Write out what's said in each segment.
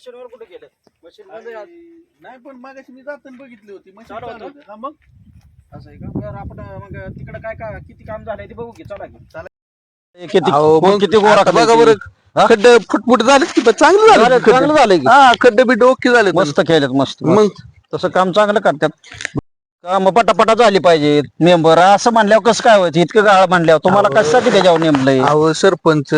मशीनवर कुठे गेले मशीन अरे, नाही पण मागाशी मी जाताना बघितली होती. मशीन चालू चालू होतं? होती. हा मग? असं आहे का? बरं आपण मग तिकडे काय काय किती काम झालंय ते बघू की. चला की. किती अहो, मग किती गोरा आता बघा बरं खड्डे फुटफुट झाले की पण चांगलं झालं झालं. चांगलं की. हा खड्डे बिड्डे ओके झाले मस्त केलेत मस्त मग? तसं काम चांगलं करतात. काम पटापटा झाली पाहिजेत मेंबर असं म्हणल्यावर कसं काय व्हायचं इतकं गाळ म्हणल्यावर. तुम्हाला कशासाठी त्याच्यावर नेमलंय अहो सरपंच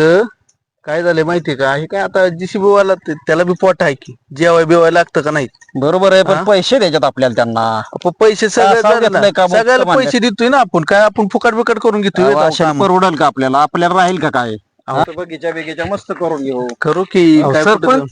काय झालंय माहितीये का? हे काय आता जीसीबी वाला ते- त्याला बी पोट आहे की. जेवाय बिवाय लागतं का नाही? बरोबर आहे? पण पैसे द्यायच्यात आपल्याला त्यांना. पैसे सगळे असा घेतलंय का मुक्त सगळ्याला मान्य? पैसे देतोय ना आपण. काय आपण फुकट बिकट करून घेतोय? अहो, अशा. परवडेल का आपल्याला? आपल्याला राहील का काय? बगीच्या बिगीच्या मस्त करून घेऊ. करू की. अहो, काय कुठं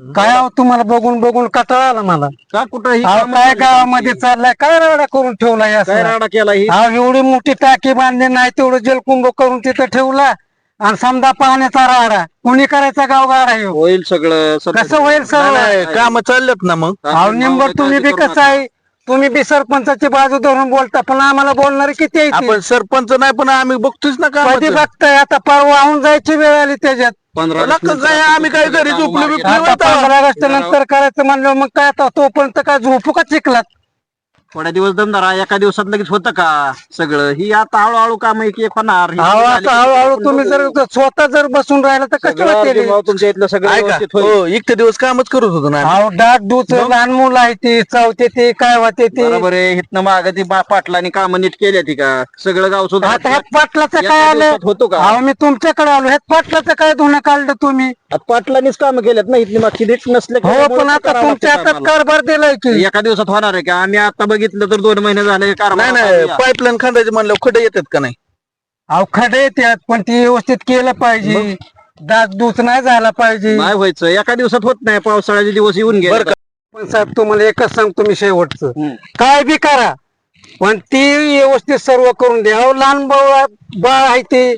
काय अहो तुम्हाला बघून बघून कटाळा आला मला? का कुठं अहो काय गावामध्ये? चाललाय? काय राडा करून ठेवलाय असं राडा केला ही? एवढी मोठी टाकी बांधली नाही तेवढं जलकुंभ करून तिथं ठेवला. आणि समजा पाण्याचा राडा कुणी करायचा गाव गाडा ह्यो? होईल सगळं. कसं होईल सगळं? कामं चाललेत ना मग. अहो निंबर तुम्ही बी कसं आहे? तुम्ही बी सरपंचाची बाजू धरून बोलता पण आम्हाला बोलणारे किती आहे आपण सरपंच नाही पण आम्ही बघतोच ना कधी काम बघताय? आता परवा वाहून जायची वेळ आली त्याच्यात. पंधरा काय आम्ही काय घरी झोपलो बिपलो आता पंधरा ऑगस्ट नंतर करायचं म्हणलं मग काय आता तोपर्यंत काय झोपू का चिखलात? थोड्या दिवस दमदारा एका दिवसात लगेच होतं का सगळं? ही आता हळूहळू काम एक एक होणार. ही अहो झाली आता की हळूहळू आपण तुम्ही जर बघू. स्वतः जर बसून राहिला तर कसं सगळं भाऊ तुमच्या इथलं सगळं ऐका. व्यवस्थित होईल. हो एक ते दिवस कामच करत होतो ना. अहो डाक दूच लहान मुलं आहे ती चावते ती काय वाटे ती. बरोबर आहे इथनं माग ती बा- पाटलांनी काम नीट केल्या ती का? सगळं गाव सुद्धा आता ह्यात पाटलाचं एका काय आलं? दिवसात होतो का? अहो मी तुमच्याकडे आलो ह्यात पाटलाचं काय धुणं काढलं तुम्ही? आता पाटलांनीच काम केल्यात ना इथली मागची नीट नसले हो पण आता तुमच्या हातात कारभार दिलाय की. एका दिवसात होणार आहे का? आम्ही आता बघितलं तर दोन महिने झाले नाही नाही पाईपलाईन खांदायचे म्हणलं खड्डे येतात का नाही? अहो खडे येतात पण ती व्यवस्थित केलं पाहिजे. डाक दूच नाही झाला पाहिजे. नाही व्हायचं. एका दिवसात होत नाही पावसाळ्याचे दिवस येऊन गेले बरं का? पण साहेब तुम्हाला एकच सांगतो मी शेवटचं. काय बी करा पण ती व्यवस्थित सर्व करून द्या. अहो लहान बाळ बाळ आहे ते.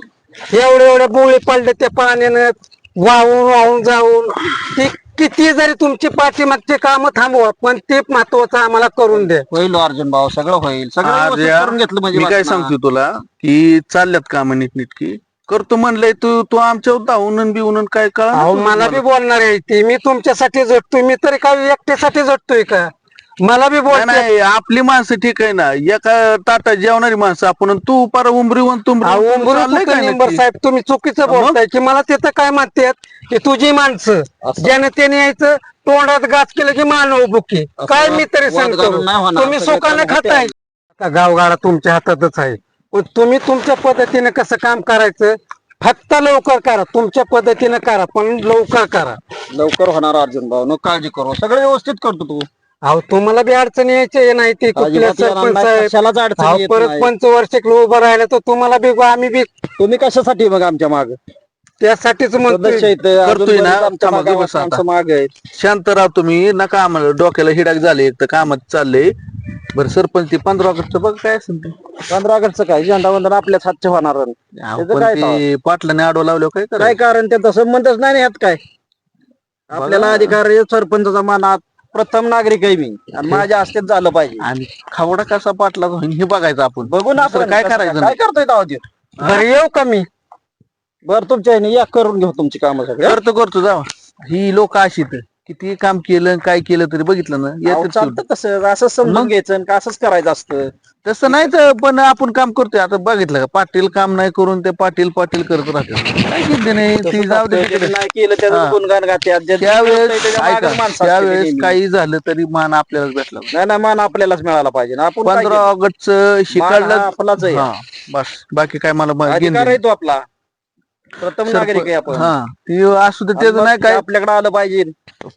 एवढे एवढे बोळे पडले त्या पाण्यानं वाहून वाहून जाऊन ती किती जरी तुमची पाठीमागची काम थांबवा पण ते महत्वाचं आम्हाला करून द्या होईल अर्जुन भाऊ सगळं होईल. सगळं आज व्यवस्थित या- करून घेतलं म्हणजे मी काय. सांगतो तुला की चालल्यात काम नीट नीटकी करतो म्हणलंय तू तू आमच्या धावून बिवून काय अहो मला बी कळा बोलणार आहे ती. मी तुमच्यासाठी झटतोय मी तरी काय एकट्यासाठी झटतोय का? मला बी बोल नाही आपली माणसं ठीक आहे ना. एका ताटा जेवणारी माणसं आपण तू पार उमरी वन तुमरी साहेब? तुम्ही चुकीचं? बोलताय की मला तिथं काय म्हणतात? की तुझी माणसं? ज्याने त्याने यायचं तोंडात गाच केलं की मानव बुके काय मी तरी वाद सांगतो? घालून नाही होणार. तुम्ही सगळं सुखाने काम खाताय. आता गावगाडा तुमच्या हातातच आहे. पण तुम्ही तुमच्या पद्धतीने कसं काम करायचं? फक्त लवकर करा. तुमच्या पद्धतीने करा पण लवकर करा. लवकर होणार अर्जुन भाऊ. नो काळजी करू. सगळं व्यवस्थित करतो तू. अहो तुम्हाला बी अडचणी यायचे नाही ते कुठल्या अजिबात येणार सरपंच नाही, साहेब? कशालाच अडचण येत परत नाही. पंचवर्षिक उभं राहिलं तर तुम्हाला बी आम्ही बी तुम्ही कशासाठी मग आमच्या माग? त्यासाठीच सदस्य म्हणतोय इथे करतोय अजून ना, बरीच आमच्या मागं बस आता. माणसं मागं आहेत. शांत राहा तुम्ही. नका आम्हाला डोक्याला हिडाक झाले. एक तर कामात चाललंय बरं सरपंच ती पंधरा ऑगस्ट बघ काय असेल ते. पंधरा ऑगस्टचं काय? झेंडा वंदन आपल्याच हातचे होणार अहो, त्याचं पण काय ते पाटलाने आडो लावलं काय काय करायचं कारण? त्याचा संबंधच नाही ना ह्यात काय? आपल्याला अधिकार आहे सरपंचाचा मानात प्रथम नागरिक आहे मी. आणि माझ्या हस्तेच झालं पाहिजे. आणि खावडा कसा पाटला होईल हे बघायचं आपण. बघू ना दुसरं आपण काय करायचं काय करतोय तेव्हा ते? बरं येऊ का मी? बरं तुमच्या ह्याने या करून घेऊ तुमची कामं सगळी? करतो करतो जावा. ही लोक अशी तर किती काम केलं काय केलं तरी बघितलं ना. अहो, चालतं तसं असं समजून घ्यायचं आणि का असंच करायचं असतं. तसं नाही तर पण आपण काम करतोय. आता बघितलं का पाटील काम नाही करून ते पाटील पाटील करत राहते काय किती नाही? ती जाऊ दे. तिकडे. नाही केलं त्याचं हा. गुणगान केलंय त्यावेळेस ऐका त्यावेळेस. काही झालं तरी मान आपल्यालाच भेटला नाही नाही मान आपल्यालाच मिळाला पाहिजे ना. आपण काय पंधरा केलं? ऑगस्ट मान हा शिकायला आपलाच आहे. बस. बाकी काय मला मा- घेणं अधिकार देणं. आहे तो आपला. प्रथम नागरिक आहे आपण. हा ती असू दे त्याचं नाही काय. आपल्याकडे आलं पाहिजे.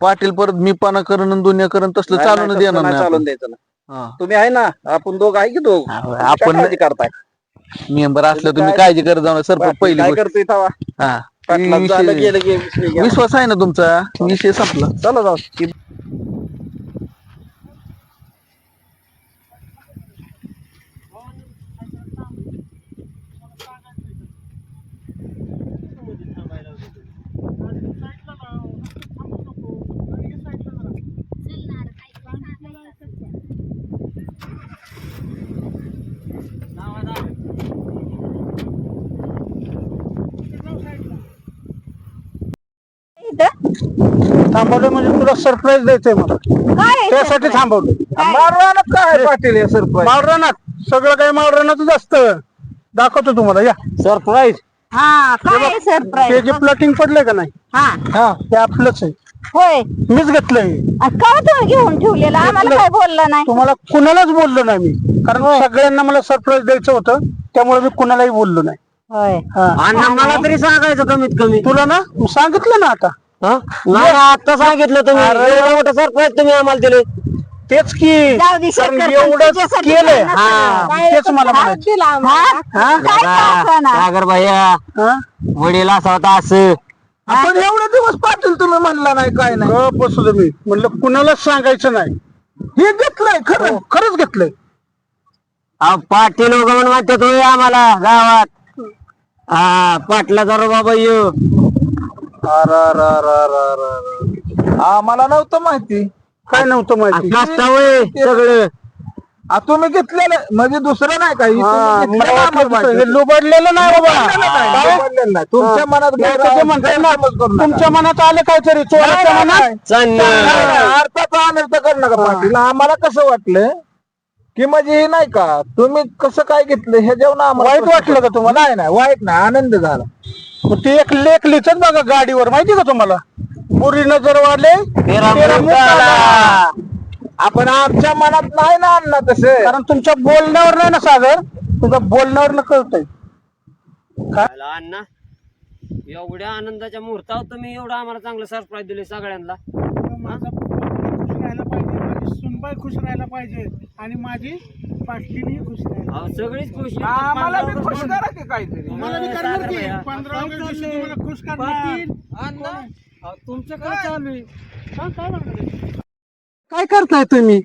पाटील परत मी पाना करण आणि दुनिया करण तसलं नाही, चालून नाही, देणार तसं नाही नाही चालून आपण. द्यायचं ना हा. तुम्ही आहे ना आपण दोघ आहे की दोघ? आपण- करताय? मेंबर असलं तुम्ही काय- काळजी करत जाऊ सरपंच बाकी पहिली काय गोष्ट. करतोय तवा हा. पाटलात ती झालं विषय- गेलं गे विषय गेला. विश्वास आहे ना तुमचा? विषय संपला. चला जाऊ की इथं थांबवलं म्हणजे तुला सरप्राईज द्यायचंय मला काय त्यासाठी? थांबवलं. काय? मारवानात काय पाटील हे सरपंच मावरानात सगळं काही मावरानातच असतं. दाखवतो तुम्हाला या. सरप्राईज हा काय ते सरप्राईज जे प्लॉटिंग पडलंय का नाही? हा. हा ते आपलंच आहे. होय. मीच घेतलंय. आ, का तुम्ही घेऊन ठेवलेलं? आम्हाला काय बोलला नाही? तुम्हाला कुणालाच बोललो नाही मी. कारण सगळ्यांना मला सरप्राईज द्यायचं होतं. त्यामुळे मी कुणालाही बोललो नाही. होय. हा. मला तरी सांगायचं कमीत कमी. तुला ना? सांगितलं ना आता. नाही आता सांगितलं तुम्ही. एवढं मोठं सरप्राईज तुम्ही आम्हाला दिले. तेच की. जाऊ दे कारण शेखर, एवढं तुझ्यासाठी केलंय. हा. तेच मला हात म्हणायचं. दिला आम्हाला. हा? काय का असेना? सागर भैया हा? वडील असा होता असं. आपण एवढे दिवस पाटील तुम्ही म्हणला नाही काय नाही. गप बसू दे मी. म्हणलं कुणालाच सांगायचं नाही. हे घेतलंय खरं खरंच घेतलंय. अहो, पाटील वगैरे म्हणते तुम्ही आम्हाला गावात. हा पाटलाचा रो बाबा यो. आम्हाला नव्हतं माहिती काय नव्हतं माहिती सगळं आ, तुम्ही घेतलेलं म्हणजे दुसरं नाही काही हा, तुम्ही मला घेतलेलं वाटलं आम्हाला दुसरं. माहिती. हे लुबडलेलं नाही बाबा काय? बोललेलं नाही. तुमच्या. मनात नाही, गैरसमज ते म्हणताय ना, करू नका. तुमच्या मनात आलं काहीतरी चोराच्या नाही, मनात नाही. चन्न नाही, नाही, अर्थाचा अनर्थ करू नका पाटील आम्हाला कसं वाटलं की म्हणजे हे नाही का तुम्ही कसं काय घेतलं हे जेवण आम्हाला वाईट वाटलं का तुम्हाला? नाही नाही वाईट नाही आनंद झाला मग ते एक लेख लिहितात बघा गाडीवर माहिती का तुम्हाला? बुरी नजर वाले तेरा तेरा मुख मुख आला. आला. आपण आमच्या मनात नाही ना आणलं तसं. कारण तुमच्या बोलण्यावर नाही ना सागर तुमच्या बोलण्यावर न कळतंय अण्णा. एवढ्या आनंदाच्या मुहूर्तावर तुम्ही एवढं आम्हाला चांगलं सरप्राईज दिले सगळ्यांना. माझा खुश राहायला पाहिजे माझी सुनबाई खुश राहायला पाहिजे आणि माझी पाटलीनी खुश राहायला अहो, सगळीच खुश आहे. आम्हाला बी खुश करा की काहीतरी. मला बी करणार की? पंधरा ऑगस्ट दिवशी तुम्हाला खुश करणार. तुमचं काय? चालू आहे हा, काय म्हणणार काय करताय तुम्ही?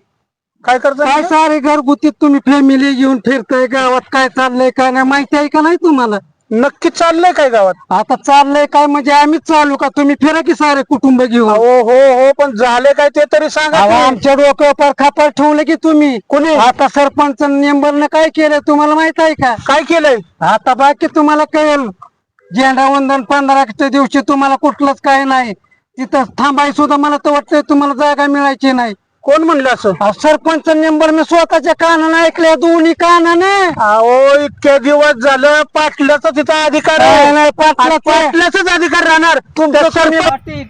काय करताय? काय सारे घरगुती तुम्ही फॅमिली घेऊन फिरताय गावात? काय चाललंय काय नाही? माहिती आहे का नाही तुम्हाला? नक्की चाललंय काय गावात? आता चाललंय काय म्हणजे आम्हीच चालू का? तुम्ही फिरा की सारे कुटुंब घेऊन. हो हो हो पण झाले काय ते तरी सांगा अहो, की. आमच्या डोक्यावर पार खापर ठेवलं की तुम्ही. कोणी? आता सरपंच नेंबरनं काय केलं तुम्हाला माहीत आहे का? काय केलंय? आता बाकी तुम्हाला कळेल. झेंडा वंदन पंधराच्या दिवशी तुम्हाला कुठलंच काय नाही. तिथं थांबाय सुद्धा मला तर वाटतंय तुम्हाला जागा मिळायची नाही. कोण म्हणलं असं? अहो, सरपंच नेंबर मी स्वतःच्या कानानं ऐकल्या दोन्ही कानाने. अहो इतके दिवस झालं पाटल्याचा तिथं अधिकार नाही, आहे. नाही, पाटलाचं आहे. पाटल्याचाच अधिकार राहणार. तुमचं सरपंच पाटील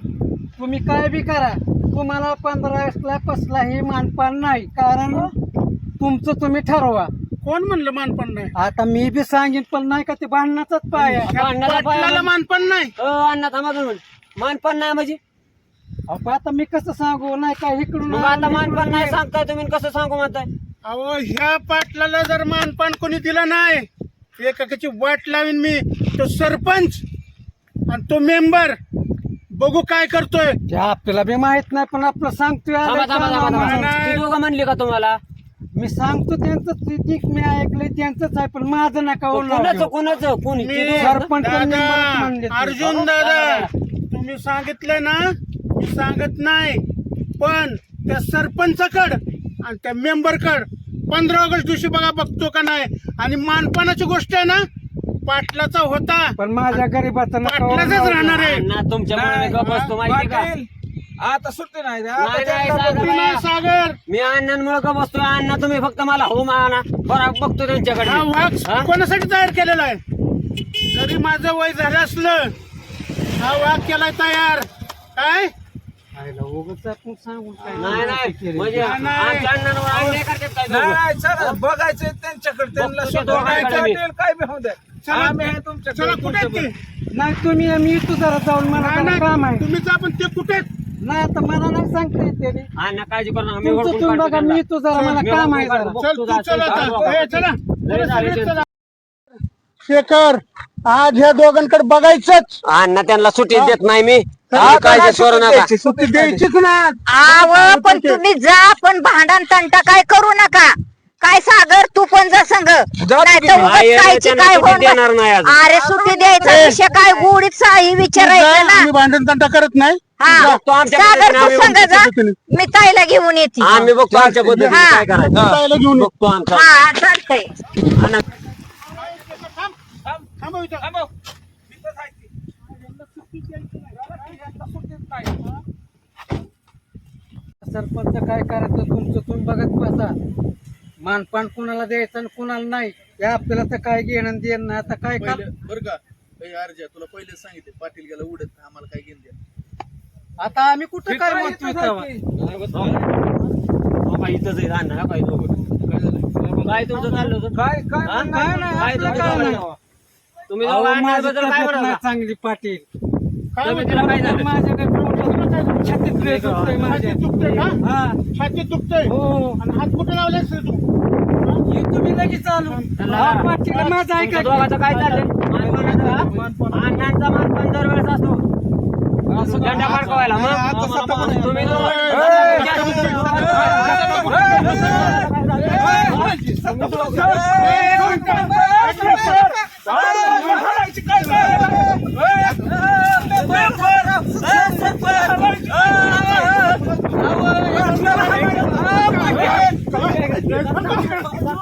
तुम्ही काय बी करा. तुम्हाला पंधरा ऑगस्टला कसलाही मानपान नाही. कारण तुमचं तुम्ही ठरवा. कोण म्हणलं मानपान नाही? आता मी बी सांगेन पण नाही का ते भांडणाचाच पाय. आहे. पाटलाला. मानपान नाही. अ, अण्णा थांबा दोन मिनिट. मानपान नाही म्हणजे? अहो, आता मी कसं सांगू? नाही का इकडून मग आता मानपान नाही सांगताय तुम्ही कसं सांगू म्हणताय? अहो ह्या पाटलाला जर मानपान कोणी दिलं नाही एकाची वाट लावीन मी. तो सरपंच आणि तो मेंबर. बघू काय करतोय. आपल्याला बी माहीत नाही पण आपलं सांगतोय थांबा थांबा थांबा थांबा. नाही. ती दोघं म्हणली का तुम्हाला? मी सांगतो त्यांचं ते मी ऐकलंय त्यांचंच आहे पण माझं नका बोलू कुणाचं कुणाचं? कोणी? मी ती दोघं? सरपंच अर्जुन दादा. तुम्ही सांगितलं ना सांगत नाही पण त्या सरपंचाकड आणि त्या मेंबरकड पंधरा ऑगस्ट दिवशी बघा बघतो का नाही. आणि मानपानाची गोष्ट आहे ना पाटलाचा होता. पण माझ्या गरीबाचा पाटलाचाच राहणार आहे. अण्णा तुमच्या माहिती का? आता सुट्टी नाही नाही, नाही, सागर मी अण्णांमुळे का बसतोय. अण्णा तुम्ही फक्त मला हो माना. बरं बघतो त्यांच्याकडे हा वाघ हा? कोणासाठी तयार केलेला आहे? जरी माझं वय झालं असलं हा वाघ केलाय तयार. काय? नाही नाही म्हणजे आमच्या अण्णांवर अन्याय करतात काय दोघं? नाही चला बघायचं त्यांच्याकडे त्यांना बघतो स्वतः दोघांकडे काय मी. चालेल, काय बी होऊ द्या. चला, आम्ही आहे तुमच्याकडे. चला कुठे आहेत ते? नाही तुम्ही मी तू जरा जाऊन मला नाही, जरा काम नाही, आहे तुम्ही जा पण ते कुठे आहेत? नाही आता मला नाही सांगता येते. अण्णा काळजी करू नका मी तुमचं ओळखून तुम्ही काढतो बघा त्यांना. मी तू जरा मला मी काम आहे काढतो. जरा बघतो चल तू जा, चल चल, आता. चल, ए, चला लय झाले सगळे ते. चला. शेखर आज ह्या दोघांकडे बघायचंच अण्णा त्यांना सुट्टी देत नाही मी काय करू सुट्टी नका द्यायची? सुट्टी द्यायचीच ना. आव पण तुम्ही जा पण भांडण तंटा काय करू नका. काय सागर तू पण जा संग. नाही तर उगाच नाही, कायची त्यांना काय सुट्टी होणार? देणार नाही अजून. अरे सुट्टी द्यायचा विषय काय? गोडीत साही विचारायचं ना. भांडण तंटा करत नाही. हा. आमच्या सागर पद्धतीने तू आम्ही संग जा. पद्धतीने. मी ताईला घेऊन येते. आम्ही बघतो आमच्या पद्धतीने हा. काय करायचं. जायला घेऊन ये. बघतो हा चालतंय थांब इथं. सरपंच काय करायचं तुमचं तुम्ही बघत बसा मानपान कुणाला द्यायचं आणि कुणाला नाही हे आपल्याला तर काय घेणं देणं नाही. आता काय कर पहिले बरं का? ए अर्जा तुला पहिलेच सांगितले पाटील गेला उडत आम्हाला काय घेऊन द्या आता आम्ही कुठं काय म्हणतोय तेव्हा? काय तुमचं चाललं होतं? काय काय हा? काय नाही काय आपलं काय नाही. तुम्ही अहो, माझी तब्येत नाही? चांगली पाटील. काय म्हणते? तब्येतीला काय झालं? माझ्याकडे छाती छातीत रेस होतोय दुखतंय का हा छातीत दुखतंय हो आणि हात कुठे लावले असेल तू हे तुम्ही लगेच चालू हा, माझं ऐका तुमच्या दोघांचं काय चाललंय मानपानाचं का? अण्णांचा दर वेळेस असतो फडकवायला मग तुम्ही 哪儿呢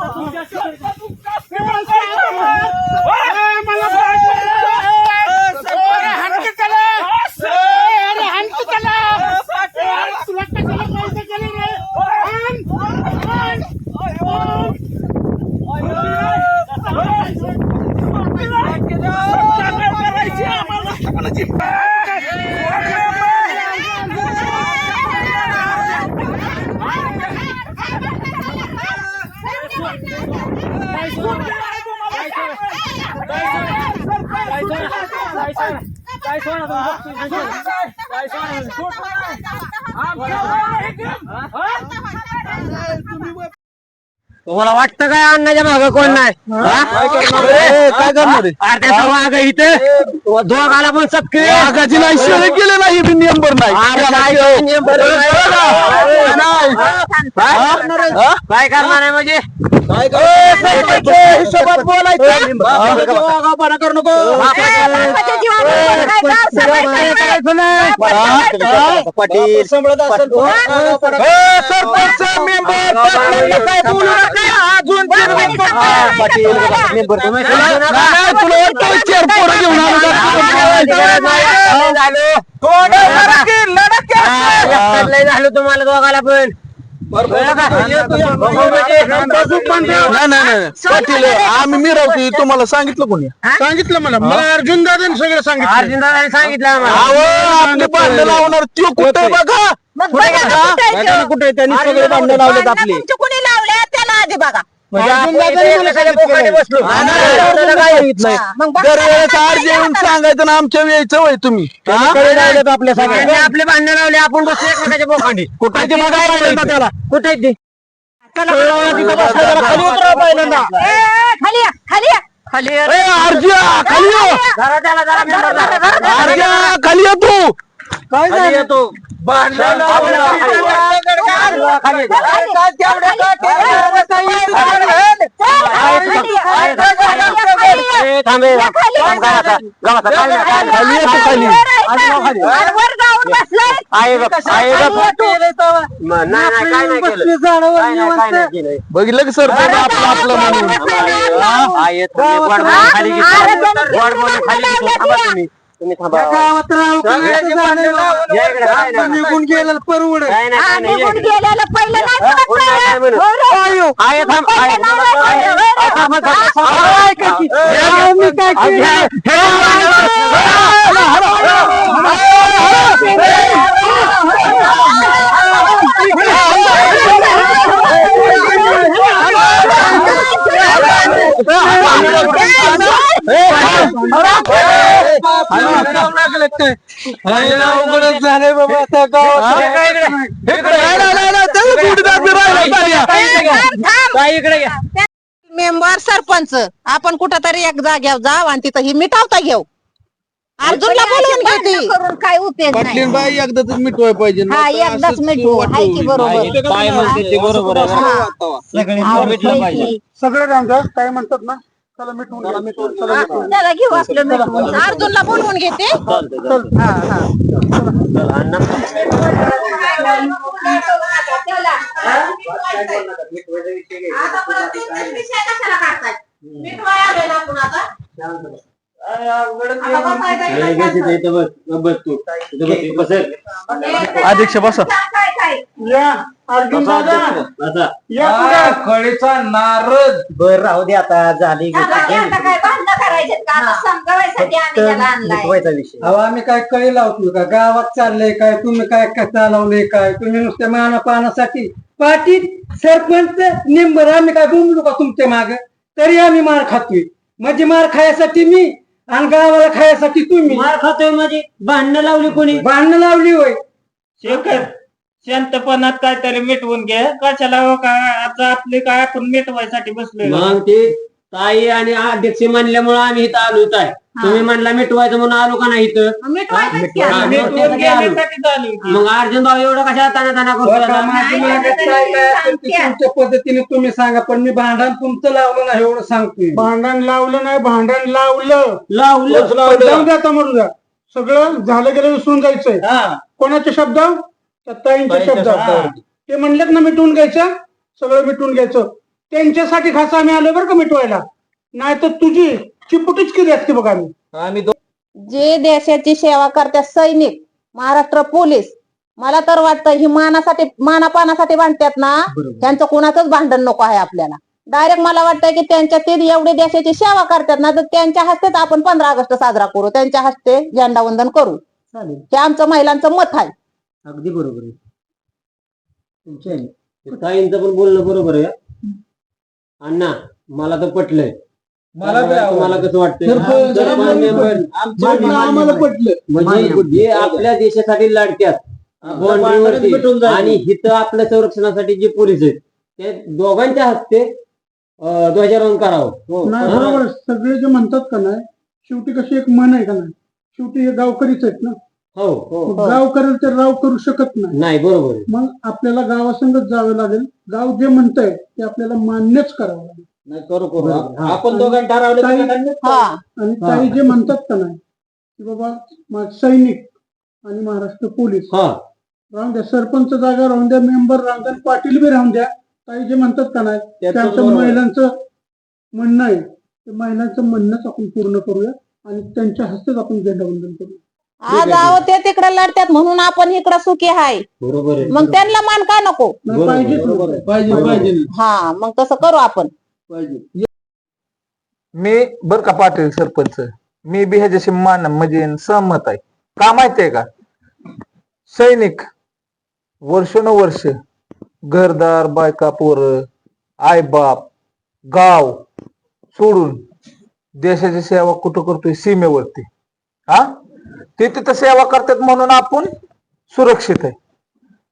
तुम्हाला वाटतं काय अण्णाच्या मागं कोण नाही? काय करणार? माग इथं. दोघाला पण सबके नाही शेअर केले नाही बी नंबर नाही. काय करणार? आहे म्हणजे? काय? हिशोबात बोलायचं करू नको पाटील सरपंच बोलू नका अजून पाटील मेंबर झालं तुम्हाला दोघाला पण नाही नाही पाटील आम्ही मिरवतो तुम्हाला सांगितलं कोणी? सांगितलं मला. मला अर्जुन दादा सगळं सांगितलं. अर्जुन दादाने सांगितलं आम्हाला. अहो आपले भांडण लावणार. त्यो कुठे बघा? मग बघा ना, कुठं आहे तो? त्यांनी सगळे भांडण लावलेत आपली तुमची कुणी लावले? त्याला आधी बघा. म्हणजे अर्जुन आपण दादाने इथे मला एकाच्या सांगितलं. बोकांडी बसलो. हा, आणि नाही, आपल्याला काय सांगितलंय? हा, मग बघा दरवेळेस ना, आर काय येऊन करणार? सांगायचं ना आमच्या वेळचं वय तुम्ही आपल्या त्यांनी आपले भांडण लावले आपण बसलो एकमेकाच्या बोखांडी कुठे ते त्याला कुठे आहेत ते तिथं बसायला जरा खाली उतरा पहिल्यांदा ए, खाली या, खाली या. खाली या. ए, अर्जुया खाली ये. जरा त्याला जरा member जरा, जरा. जरा, जरा. अर्जुया खाली ये तू काय खाली ये तू भांडण लावलं. खाली या. ए, थांब ए, या खाली. थांब गावाचा. गावाचा. काय नाही, काय नाही. खाली ये तू खाली आणि वर जाऊन बसलाय आहे बघ, आहे बघ. म, नाही नाही काय नाही केलं काय नाही काय नाही केलं बघितलं की सर आपलं आपलं म्हणून गोड बोलून खाली. गोड बोलून खाली. थांबा तुम्ही तुम्ही थांबा गावात राहू का नाही ते जाणे बा. या इकडे, काय नाही. निघून गेलेलं परवड काय नाही काय नाही या इकडे. गेलेलं पहिलं नाही हा, बघत नाही काय नाही. म्हणत? हो रे. आहे थांब आहे पहिलं नाव आहे, आहे. होय रे. थांब, थांब, थांब. हा. आहे, काय की? मी काय केलं? बाबा आता गावात मेंबर सरपंच आपण कुठं तरी एक जाग्यावर जाव आणि तिथं ही मिटावता घेऊ अर्जुनला बोलवून घेते करून काय उपयोग नाही पाटलीन बाई एकदाच मिटवाय पाहिजे हा एकदाच मिटवू हाय की बरोबर. काय म्हणते ते बरोबर आहे. हा. सगळं रामदास काय म्हणतात ना? चला मिटवून घ्या. चला हा, मिटवून त्याला घेऊ आपलं मिटवून अर्जुनला बोलवून घेते हा हा। अध्यक्ष बसा। काय काय या अर्जुन दादा. या पुढे. कळीचा नारद? बर राहू दे आता झाली झालं की आता काय भांडणं करायचे का? आता समजावायसाठी आम्ही त्याला आणलाय. मिटवायचा विषय. अहो आम्ही काय कळी लावतो का? गावात चाललंय काय? तुम्ही काय कसा लावलंय काय? तुम्ही नुसत्या माना पाहण्यासाठी पाटील सरपंच निंबर आम्ही काय बोंबलो का तुमच्या माग? तरी आम्ही मार खातोय. म्हणजे मार खायसाठी मी आणि गावाला खायसाठी तुम्ही. मार खातोय म्हणजे भांडणं लावली कोणी? भांडणं लावली होय. शेखर शांतपणात काहीतरी मिटवून घे. कशाला हो का? आता आपली काय आपण मिटवायसाठी बसलोय? मग ते ताई आणि अध्यक्ष म्हणल्यामुळे आम्ही इथं आलो आहे. तुम्ही म्हणला मिटवायचं म्हणून आलो का नाही इथं? मिटवायचंच की हा, आता. मिटवून मिटवून घेण्यासाठी घेण्यासाठी चालू आहे. मग अर्जुन भाऊ एवढं कशा ताना ताना करतो? माझी काय काय असेल ते सांगते. तुमच्या पद्धतीने तुम्ही सांगा पण मी भांडण तुमचं लावलं नाही एवढं सांगतोय. भांडण लावलं नाही भांडण लावलं. लावलं. पण जाऊ द्या आता म्हणून द्या. सगळं झालं गेलं विसरून जायचंय. कोणाचे शब्द? त्या ताईंचे शब्द. ते म्हणलेत ना मिटवून घ्यायचं? सगळं मिटवून घ्यायचं. त्यांच्यासाठी खास आम्ही आलो बरं का मिटवायला. नाही तर तुझी चिपुटीच केली असती बघा आम्ही. आम्ही दो- जे देशाची सेवा करतात सैनिक महाराष्ट्र पोलीस मला तर वाटतं ही मानासाठी मानापानासाठी भांडतात ना त्यांचं कुणाचंच भांडण नको आहे आपल्याला. डायरेक्ट मला वाटतंय की त्यांच्या ते एवढे देशाची सेवा करतात ना तर त्यांच्या हस्तेच आपण पंधरा ऑगस्ट साजरा करू त्यांच्या हस्ते झेंडा वंदन करू. चालेल. हे आमचं महिलांचं मत आहे. अगदी बरोबर आहे. तुमच्या आहे. ताईंचं पण बोलणं बरोबर आहे. अण्णा मला तर पटलंय. मला बी आवडलं. तुम्हाला कसं वाटतंय? आम्हाला मेंबर, आमच्या मान्य आम्हाला पटलं. म्हणजे जे आपल्या देशासाठी लढत्यात बाँड्रीवरती आणि हिथं आपल्या संरक्षणासाठी जे पोलीस आहेत ते दोघांच्या हस्ते अं, ध्वजारोहण करावं. नाही हा. बरोबर. आहे. सगळे जे म्हणतात का नाही शेवटी कशी एक मन आहे का नाही? शेवटी हे गावकरीच आहेत ना. हो हो गाव करेल तर राव करू शकत नाही. नाही बरोबर आहे. मग आपल्याला गावासंगच जावं लागेल. गाव जे म्हणतंय ते आपल्याला मान्यच करावं लागेल. नाही करू करू. हा. आपण दोघांनी ठरवलं हा. आणि काही जे म्हणतात का नाही की बाबा मा- सैनिक आणि महाराष्ट्र पोलीस. हा. राहून द्या. सरपंच जागा राहून द्या. मेंबर राहून द्या. पाटील बी राहून द्या. काही जे म्हणतात का नाही त्यांचं महिलांचं म्हणणं आहे. ते महिलांचं म्हणणंच आपण पूर्ण करूया. आणि त्यांच्या हस्तेच आपण झेंडावंदन करूया. आज आहो ते तिकडे लढतात म्हणून आपण इकडं सुखी आहे. बरोबर आहे मग त्यांना मान का नको. पाहिजे पाहिजे हा मग तसं करू आपण. मी बर का पाटील सरपंच मी बी ह्याच्याशी मान म्हणजे सहमत आहे. का माहितीये का? सैनिक वर्षानुवर्ष घरदार बायका पोर आई बाप गाव सोडून देशाची सेवा कुठं करतोय? सीमेवरती. हा? ते तिथं सेवा करतात म्हणून आपण सुरक्षित आहे.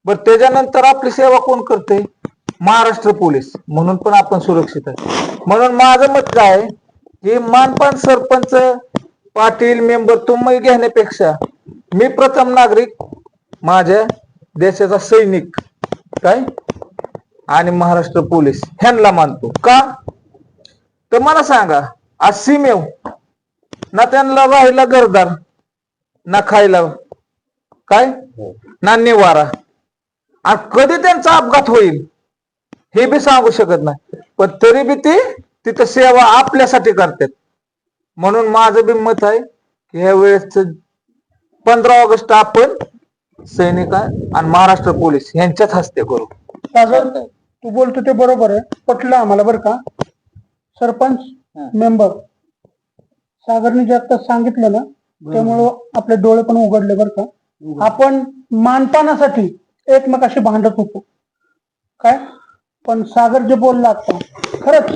बर त्याच्यानंतर आपली सेवा कोण करते? महाराष्ट्र पोलीस म्हणून पण आपण सुरक्षित आहे. म्हणून माझं मत काय की मानपान सरपंच पाटील मेंबर तुम्ही घेण्यापेक्षा मी प्रथम नागरिक माझ्या देशाचा सैनिक काय? आणि महाराष्ट्र पोलीस ह्यांना मानतो. का? तर मला सांगा आज सीमेव ना त्यांना राहिला घरदार ना खायला. काय? ना निवारा. आणि कधी त्यांचा अपघात होईल हे बी सांगू शकत नाही. पण तरी बी ते तिथं सेवा आपल्यासाठी करतात. म्हणून माझं बी मत आहे की ह्या वेळेस पंधरा ऑगस्ट आपण सैनिक आणि महाराष्ट्र पोलीस यांच्याच हस्ते करू. सागर तू बोलतो ते बरोबर आहे. पटलं आम्हाला बरं का? सरपंच मेंबर सागरने जे आता सांगितलं ना त्यामुळं आपले डोळे पण उघडले बरं का. आपण मानपानासाठी एकमेकाशी भांडत होतो. काय? पण सागर जे बोलला आता खरंच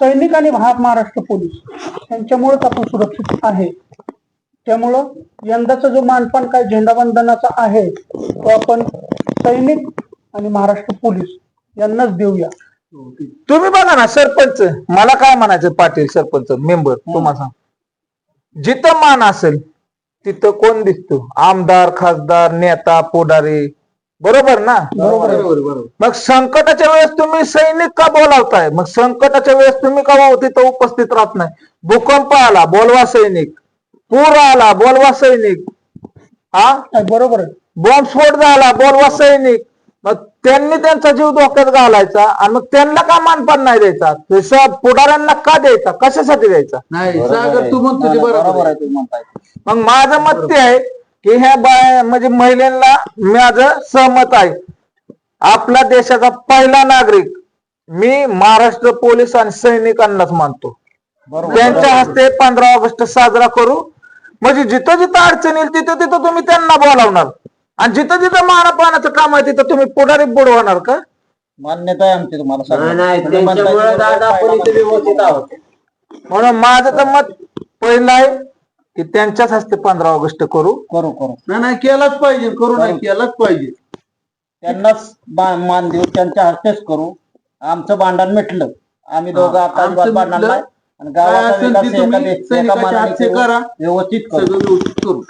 सैनिक आणि महाराष्ट्र पोलीस यांच्यामुळेच आपण सुरक्षित आहे. त्यामुळं यंदाचा जो मानपान काय झेंडावंदनाचा आहे तो आपण सैनिक आणि महाराष्ट्र पोलीस यांनाच देऊया. तुम्ही बघा ना सरपंच. मला काय म्हणायचं पाटील सरपंच मेंबर तुम्हाला जिथं मान असेल तिथं कोण दिसतो? आमदार खासदार नेता पुढारी. बरोबर ना? मग संकटाच्या वेळेस तुम्ही सैनिक का बोलावताय? मग संकटाच्या वेळेस तुम्ही का तिथं उपस्थित राहत नाही? भूकंप आला बोलवा सैनिक. पूर आला बोलवा सैनिक. हा? बरोबर. बॉम्बस्फोट झाला बोलवा सैनिक. मग त्यांनी त्यांचा जीव धोक्यात घालायचा आणि मग त्यांना का मानपान नाही द्यायचा? पुढाऱ्यांना का द्यायचा? कशासाठी द्यायचा? नाही सागर तू म्हणतो ते बरोबर आहे. मग माझं मत ते आहे की ह्या बाय म्हणजे महिलांना माझं सहमत आहे. आपला देशाचा पहिला नागरिक मी महाराष्ट्र पोलीस आणि सैनिकांनाच मानतो. त्यांच्या हस्ते पंधरा ऑगस्ट साजरा करू. म्हणजे जिथं जिथं अडचण येईल तिथं तिथं तुम्ही त्यांना बोलावणार. आणि जिथं जिथं मानापानाचं काम आहे तिथं तुम्ही पुढारी बुडवणार का? मान्यता आहे आमची तुम्हाला नाही, सगळ्यांना. नाही म्हणता त्यांच्यामुळे येईल दादा आपण इथे व्यवस्थित आहोत. म्हणून माझं तर मत पहिलं आहे की त्यांच्याच हस्ते पंधरा ऑगस्ट करू. करू करू. नाही नाही केलाच पाहिजे करू नाही केलाच पाहिजे. त्यांनाच बा- मान देऊ त्यांच्या हस्तेच करू. आमचं भांडण मिटलं. आम्ही दोघं आता आमचं अजिबात भांडण मिटलं. नाही. आणि काय गावाचा असेल विकास ते एका तुम्ही व्यक्ती- एका सैनिकाच्या मानाने हातचे करू. करा. व्यवस्थित करू. सगळं व्यवस्थित करू.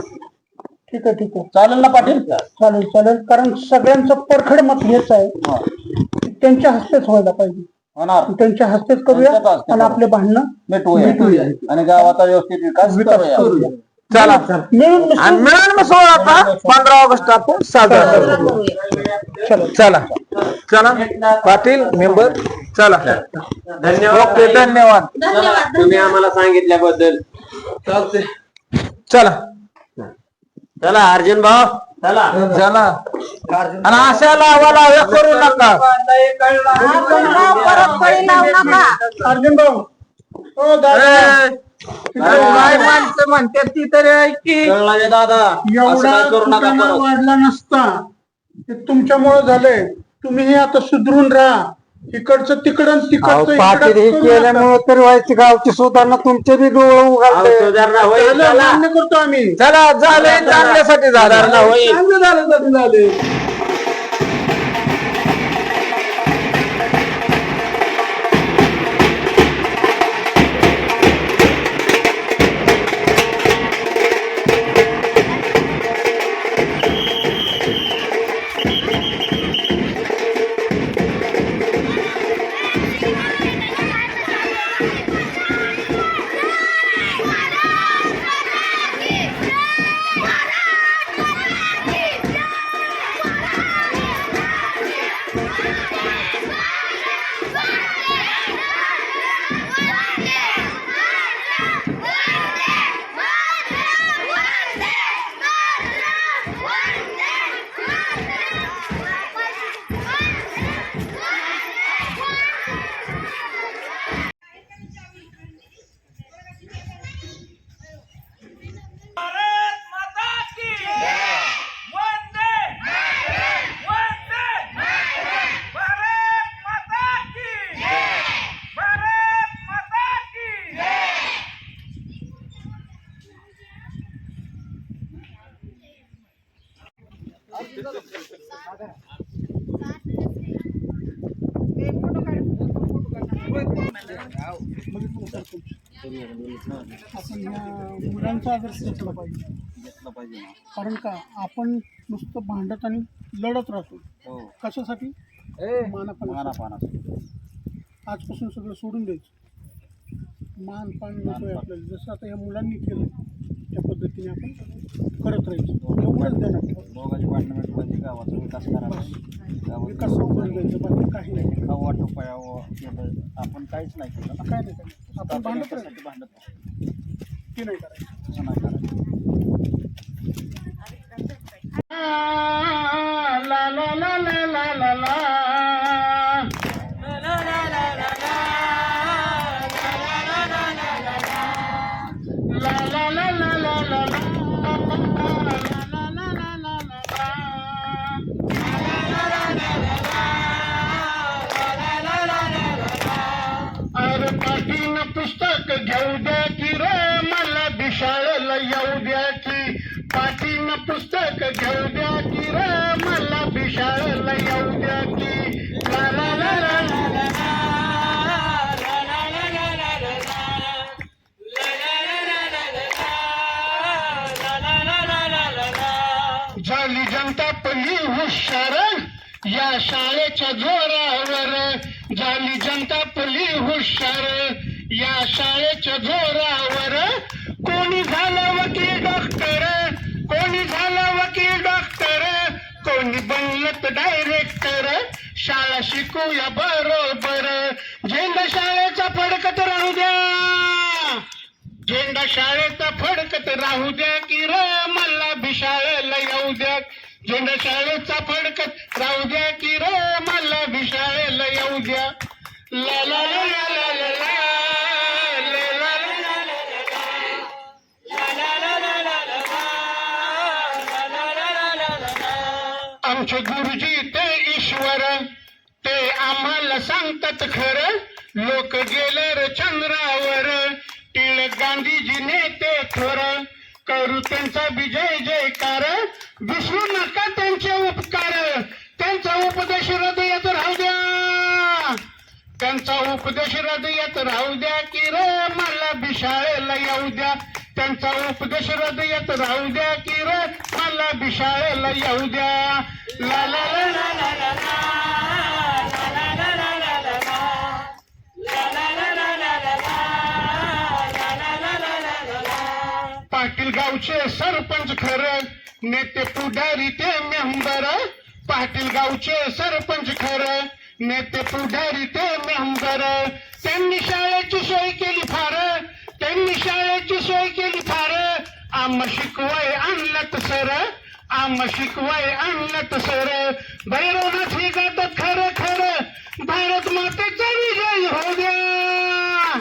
ठीक आहे ठीक आहे. चालेल ना पाटील? चालेल चालेल. कारण सगळ्यांचं परखड मत हेच आहे. त्यांच्या हस्तेच व्हायला पाहिजे. होणार. त्यांच्या हस्तेच करूया त्यांच्याच हस्ते आणि करू. आपले भांडणं मिटवूया. आणि गावाचा व्यवस्थित विकास करूया. चला. मिळून मिसळून आणि मिळून मिसळून आता पंधरा ऑगस्ट आपण साजरा करू. चला. चला. पाटील मेंबर चला. धन्यवाद. ओके धन्यवाद. तुम्ही आम्हाला सांगितल्याबद्दल. चालते चला. चला अर्जुन भाऊ चला. चला. आणि अशा लावा लाव्या करू नका. परत लावू अर्जुन भाऊ. दादा. काय माणसं म्हणतात ती तरी ऐकी कळला रे दादा. असं एवढा काय करू नका कुटाणा परत. वाढला नसता. ते तुमच्यामुळे झालंय. तुम्ही आता सुधरून राहा. इकडचं तिकडं अहो, तिकडचं पाटील हे इकडं. केल्यामुळे तर व्हायची गावची सुधारणा तुमचे बी डोळे अहो, उघडले सुधारणा होईल चालेल, चला. मान्य करतो आम्ही. चला झाले चांगल्यासाठी झालं. चांगलं झालं झालं. या मुलांचा आदर्श घेतला पाहिजे कारण का आपण नुसतं भांडत आणि लढत राहतो. कशासाठी? मानापणा आजपासून सगळं सोडून द्यायचं. मान पान नकोय आपल्याला. जसं आता या मुलांनी केलं त्या पद्धतीने आपण करत राहायचं. एवढंच ठेवायचं. दोघांची मिटवायची गावाचा विकास करायचा विकास होऊन द्यायचं. बाकी काही नाही. वाटप केलं. आपण काहीच नाही केलं. काय नाही काय नाही. आपण भांडत त्यासाठी भांडत. ती नाही करायची नाही करायची la la la la la la la घेऊ हुशार या शाळेच्या जोरावर झाली जनता पल्ली हुशार या शाळेच्या जोरावर कोणी झालं वकील डॉक्टर कोणी बनलत डायरेक्टर शाळा शिकूया बरोबर. झेंडा शाळेचा फडकत राहू द्या. झेंडा शाळेचा फडकत राहू द्या की र मला भिशाळेला येऊ द्या. झेंडा शाळेचा फडकत राहू द्या की र मला भिशाळेला येऊ द्या. ला ला ला ला ला. ला. गुरुजी ते ईश्वर ते आम्हाला सांगतात खरं. लोक गेले चंद्रावर टिळक गांधीजी नेते थोर. करू त्यांचा विजय जयकार. विसरू नका त्यांचे उपकार. त्यांचा उपदेश हृदयात राहू द्या. त्यांचा उपदेश हृदयात राहू द्या की रे मला बिशाळेला येऊ द्या. त्यांचा उपदेश हृदयात राहू द्या किरत मला बिशाळेला येऊ द्या ला ला ला ला ला ला पाटील गावचे सरपंच खरं नेते पुढारी ते मेंबर पाटील गावचे सरपंच खरं नेते पुढारी ते मेंबर त्यांनी शाळेची सोय केली फार त्यांनी शाळेची सोय केली फार. आम शिकवाय आणलं तुसर आम शिकवाय आणलं तुसर भैरवनाथ हे गात खरं खर. भारत मातेचा विजय हो द्या.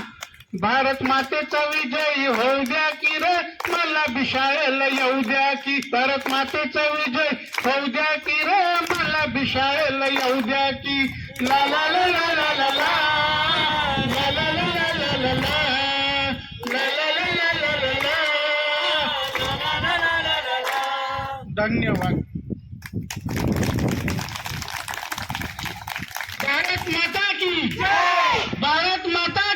भारत मातेचा विजय होऊ द्या की रे. मला बिशाळेला येऊ द्या की. भारत मातेचा विजय होऊ द्या की रे. मला बिशाळेला येऊ द्या की. ला ला ला ला ला ला. धन्यवाद. भारत माता की भारत माता